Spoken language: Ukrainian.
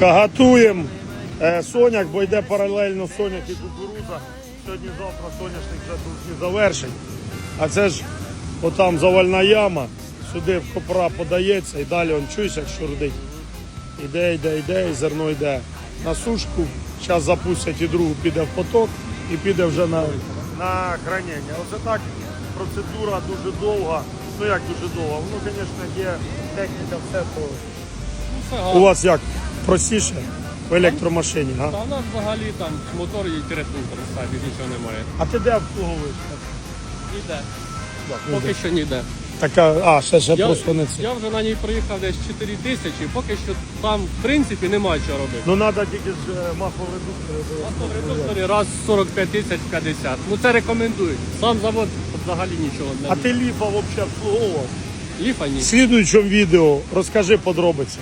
Готуємо е, соняк, бо йде паралельно соняк і кукуруза. Сьогодні-завтра соняшник вже тут завершить. А це ж отам завальна яма, сюди в копра подається і далі он чуєш, як шурдить. Іде, йде, йде, і зерно йде на сушку. Зараз запустять і другу піде в поток і піде вже на, на хранення. Оце так процедура дуже довга. Ну як дуже довга? Воно, звісно, є техніка, все то. Все У вас як? Простіше? В електромашині, га? Та в нас взагалі там мотор і ретунтер ставить, нічого немає. А ти де обслуговуєш? Ніде. Поки що ніде. Така, а, ще, ще Я, просто не це. я вже на ній проїхав десь 4 тисячі, поки що там в принципі немає чого робити. Ну треба тільки ж е, маслоредуктори. А то в редукторі раз 45 тисяч 50. Ну це рекомендують. Сам завод взагалі нічого не А ти ліфа взагалі обслуговував? Ліфа ні. В слідуючому відео розкажи подробиці.